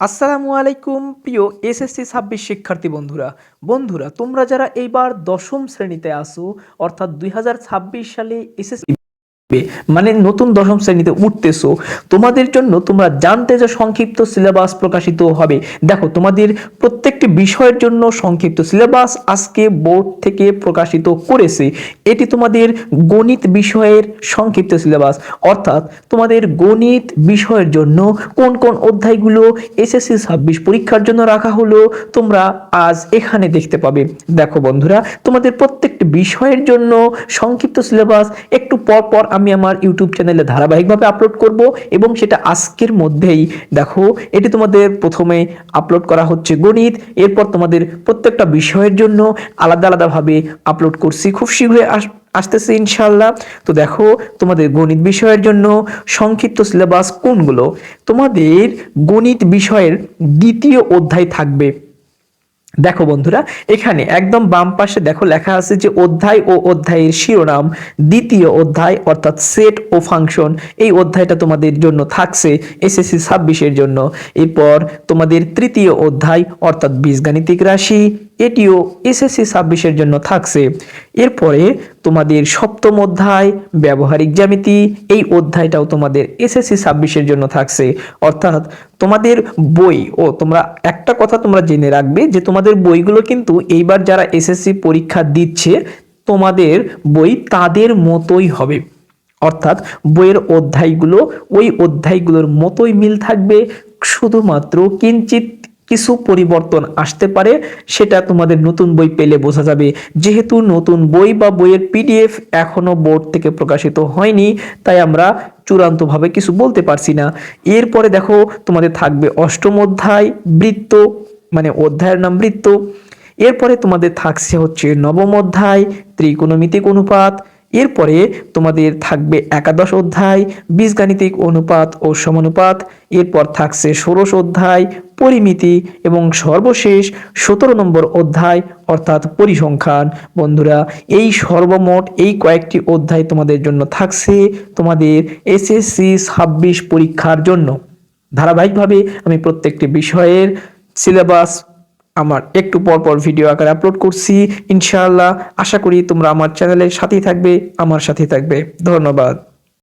আসসালামু আলাইকুম প্রিয় এসএসসি ছাব্বিশ শিক্ষার্থী বন্ধুরা। বন্ধুরা, তোমরা যারা এইবার দশম শ্রেণীতে আসো অর্থাৎ দুই হাজার ছাব্বিশ সালে এসএসসি মানে নতুন দশম শ্রেণীতে উঠতেছো। তোমাদের জন্য তোমরা জানতে যে সংক্ষিপ্ত সিলেবাস প্রকাশিত হবে। দেখো, তোমাদের প্রত্যেকটি বিষয়ের জন্য সংক্ষিপ্ত সিলেবাস আজকে বোর্ড থেকে প্রকাশিত করেছে। এটি তোমাদের গণিত বিষয়ের সংক্ষিপ্ত সিলেবাস অর্থাৎ তোমাদের গণিত বিষয়ের জন্য কোন কোন অধ্যায়গুলো এসএসসি ছাব্বিশ পরীক্ষার জন্য রাখা হলো, তোমরা আজ এখানে দেখতে পাবে। দেখো বন্ধুরা, তোমাদের প্রত্যেকটি বিষয়ের জন্য সংক্ষিপ্ত সিলেবাস একটু পর পর আমি আমার ইউটিউব চ্যানেলে ধারাবাহিকভাবে আপলোড করব এবং সেটা আজকের মধ্যেই। দেখো, এটি তোমাদের প্রথমে আপলোড করা হচ্ছে গণিত, এরপর তোমাদের প্রত্যেকটা বিষয়ের জন্য আলাদা আলাদাভাবে আপলোড করছি। খুব শীঘ্রই আস, আসতেছে ইনশাল্লাহ তো দেখো, তোমাদের গণিত বিষয়ের জন্য সংক্ষিপ্ত সিলেবাস কোনগুলো? তোমাদের গণিত বিষয়ের দ্বিতীয় অধ্যায় থাকবে। দেখো বন্ধুরা, এখানে একদম বাম পাশে দেখো লেখা আছে যে অধ্যায় ও অধ্যায়ের শিরোনাম, দ্বিতীয় অধ্যায় অর্থাৎ সেট ও ফাংশন এই অধ্যায়টা তোমাদের জন্য থাকছে এসএসসি ছাব্বিশের জন্য। এরপর তোমাদের তৃতীয় অধ্যায় অর্থাৎ বীজগাণিতিক রাশি এটিও এসএসসি ছাব্বিশের জন্য থাকছে। এরপরে তোমাদের সপ্তম অধ্যায়, ব্যবহারিক জ্যামিতি, এই অধ্যায়টাও তোমাদের এসএসসি ছাব্বিশের জন্য থাকছে। অর্থাৎ তোমাদের বই, ও তোমরা একটা কথা তোমরা জেনে রাখবে যে তোমাদের বইগুলো কিন্তু এইবার যারা এসএসসি পরীক্ষা দিচ্ছে, তোমাদের বই তাদের মতোই হবে। অর্থাৎ বইয়ের অধ্যায়গুলো ওই অধ্যায়গুলোর মতোই মিল থাকবে, শুধুমাত্র কিঞ্চিত কিছু পরিবর্তন আসতে পারে, সেটা তোমাদের নতুন বই পেলে বোঝা যাবে। যেহেতু নতুন বই বা বইয়ের পিডিএফ এখনও বোর্ড থেকে প্রকাশিত হয়নি, তাই আমরা চূড়ান্তভাবে কিছু বলতে পারছি না। এরপরে দেখো, তোমাদের থাকবে অষ্টম অধ্যায়, বৃত্ত মানে অধ্যায়ের নাম বৃত্ত। এরপরে তোমাদের থাকছে হচ্ছে নবম অধ্যায়, ত্রিকোণমিতিক অনুপাত এরপরে তোমাদের থাকবে একাদশ অধ্যায়, বীজগাণিতিক অনুপাত ও সমানুপাত। এরপর থাকছে ষোড়শ অধ্যায়, পরিমিতি এবং সর্বশেষ সতেরো নম্বর অধ্যায় অর্থাৎ পরিসংখ্যান। বন্ধুরা, এই সর্বমোট এই কয়েকটি অধ্যায় তোমাদের জন্য থাকছে তোমাদের এসএসসি ছাব্বিশ পরীক্ষার জন্য। ধারাবাহিকভাবে আমি প্রত্যেকটি বিষয়ের সিলেবাস আমার একটু পর পর ভিডিও আকারে আপলোড করছি। ইনশাআল্লাহ, আশা করি তোমরা আমার চ্যানেলের সাথেই থাকবে, আমার সাথেই থাকবে। ধন্যবাদ।